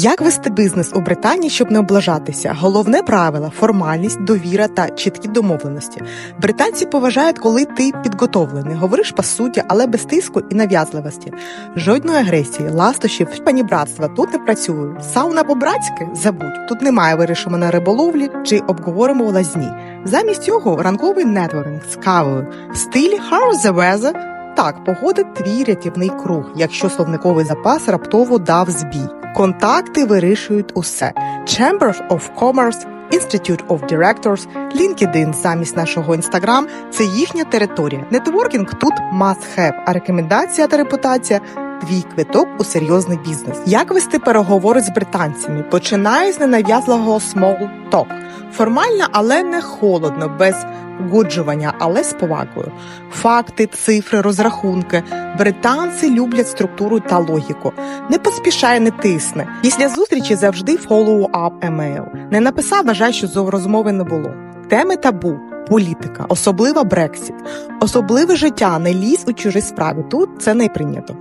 Як вести бізнес у Британії, щоб не облажатися? Головне правило формальність, довіра та чіткі домовленості. Британці поважають, коли ти підготовлений, говориш по суті, але без тиску і нав'язливості. Жодної агресії, ластощів, панібратства тут не працює. Сауна по-братськи забудь. Тут немає вирішимо на риболовлі чи обговоримо лазні. Замість цього ранковий нетворинг з кавою в стилі «How's the weather?» Так, погода твій рятівний круг, якщо словниковий запас раптово дав збій. Контакти вирішують усе. Chambers of Commerce, Institute of Directors, LinkedIn замість нашого Instagram – це їхня територія. Нетворкінг тут must have, а рекомендація та репутація твій квиток у серйозний бізнес. Як вести переговори з британцями? Починає з ненав'язливого small talk. Формально, але не холодно, без угоджування, але з повагою. Факти, цифри, розрахунки. Британці люблять структуру та логіку. Не поспішай, не тисне. Після зустрічі завжди follow-up email. Не написав, вважай, що розмови не було. Теми табу. Політика, особливо Брексіт, особливе життя, не лізь у чужі справи. Тут це не прийнято.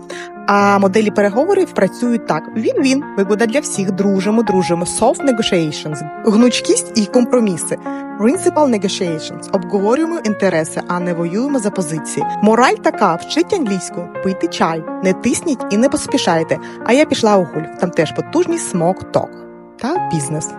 А моделі переговорів працюють так: він-він, вигода для всіх, дружимо, дружимо, soft negotiations, гнучкість і компроміси. Principal negotiations – обговорюємо інтереси, а не воюємо за позиції. Мораль така: вчить англійську, пийте чай, не тисніть і не поспішайте. А я пішла у гольф. Там теж потужний смок ток та бізнес.